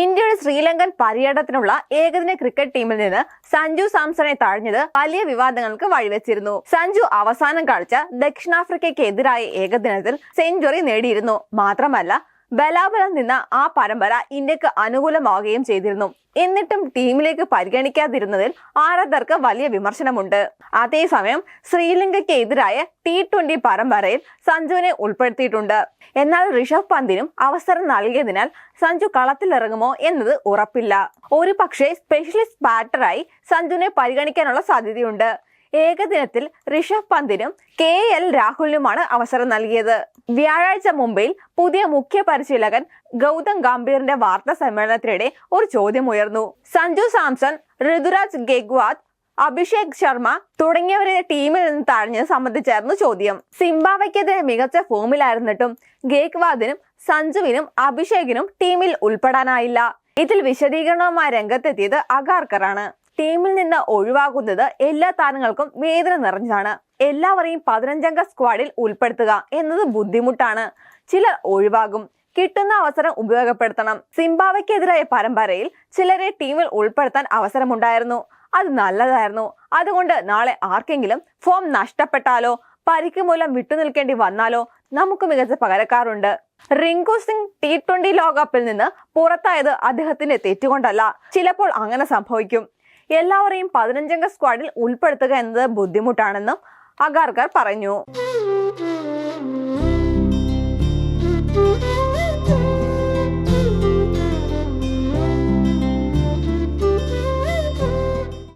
ഇന്ത്യയുടെ ശ്രീലങ്കൻ പര്യടനത്തിനുള്ള ഏകദിന ക്രിക്കറ്റ് ടീമിൽ നിന്ന് സഞ്ജു സാംസണെ തഴഞ്ഞത് വലിയ വിവാദങ്ങൾക്ക് വഴിവെച്ചിരുന്നു. സഞ്ജു അവസാനം കളിച്ച ദക്ഷിണാഫ്രിക്കയ്ക്കെതിരായ ഏകദിനത്തിൽ സെഞ്ചുറി നേടിയിരുന്നു. മാത്രമല്ല ബലാബലം നിന്ന ആ പരമ്പര ഇന്ത്യയ്ക്ക് അനുകൂലമാവുകയും ചെയ്തിരുന്നു. എന്നിട്ടും ടീമിലേക്ക് പരിഗണിക്കാതിരുന്നതിൽ ആരാധകർക്ക് വലിയ വിമർശനമുണ്ട്. അതേസമയം ശ്രീലങ്കയ്ക്ക് എതിരായ ടി ട്വന്റി പരമ്പരയിൽ സഞ്ജുവിനെ ഉൾപ്പെടുത്തിയിട്ടുണ്ട്. എന്നാൽ ഋഷഭ് പന്തിനും അവസരം നൽകിയതിനാൽ സഞ്ജു കളത്തിലിറങ്ങുമോ എന്നത് ഉറപ്പില്ല. ഒരു പക്ഷേ സ്പെഷ്യലിസ്റ്റ് ബാറ്ററായി സഞ്ജുവിനെ പരിഗണിക്കാനുള്ള സാധ്യതയുണ്ട്. ഏകദിനത്തിൽ ഋഷഭ് പന്തിനും കെ എൽ രാഹുലിനുമാണ് അവസരം നൽകിയത്. വ്യാഴാഴ്ച മുംബൈയിൽ പുതിയ മുഖ്യ പരിശീലകൻ ഗൗതം ഗംഭീറിന്റെ വാർത്താ സമ്മേളനത്തിനിടെ ഒരു ചോദ്യം ഉയർന്നു. സഞ്ജു സാംസൺ ഋതുരാജ് ഗെഗ്വാദ് അഭിഷേക് ശർമ്മ തുടങ്ങിയവരെ ടീമിൽ നിന്ന് തഴഞ്ഞത് സംബന്ധിച്ചായിരുന്നു ചോദ്യം. സിംബാവയ്ക്കെതിരെ മികച്ച ഫോമിലായിരുന്നിട്ടും ഗേക്വാദിനും സഞ്ജുവിനും അഭിഷേകിനും ടീമിൽ ഉൾപ്പെടാനായില്ല. ഇതിൽ വിശദീകരണവുമായി രംഗത്തെത്തിയത് അഗാർക്കറാണ്. ടീമിൽ നിന്ന് ഒഴിവാകുന്നത് എല്ലാ താരങ്ങൾക്കും വേദന നിറഞ്ഞതാണ്. എല്ലാവരെയും പതിനഞ്ചംഗ സ്ക്വാഡിൽ ഉൾപ്പെടുത്തുക എന്നത് ബുദ്ധിമുട്ടാണ്. ചിലർ ഒഴിവാകും. കിട്ടുന്ന അവസരം ഉപയോഗപ്പെടുത്തണം. സിംബാവയ്ക്കെതിരായ പരമ്പരയിൽ ചിലരെ ടീമിൽ ഉൾപ്പെടുത്താൻ അവസരമുണ്ടായിരുന്നു. അത് നല്ലതായിരുന്നു. അതുകൊണ്ട് നാളെ ആർക്കെങ്കിലും ഫോം നഷ്ടപ്പെട്ടാലോ പരിക്ക് മൂലം വിട്ടുനിൽക്കേണ്ടി വന്നാലോ നമുക്ക് മികച്ച പകരക്കാരുണ്ട്. റിങ്കു സിംഗ് ടി ട്വന്റി ലോകകപ്പിൽ നിന്ന് പുറത്തായത് അദ്ദേഹത്തിന്റെ തെറ്റുകൊണ്ടല്ല. ചിലപ്പോൾ അങ്ങനെ സംഭവിക്കും. എല്ലാവരെയും പതിനഞ്ചംഗ സ്ക്വാഡിൽ ഉൾപ്പെടുത്തുക എന്നത് ബുദ്ധിമുട്ടാണെന്നും അഗാർക്കർ പറഞ്ഞു.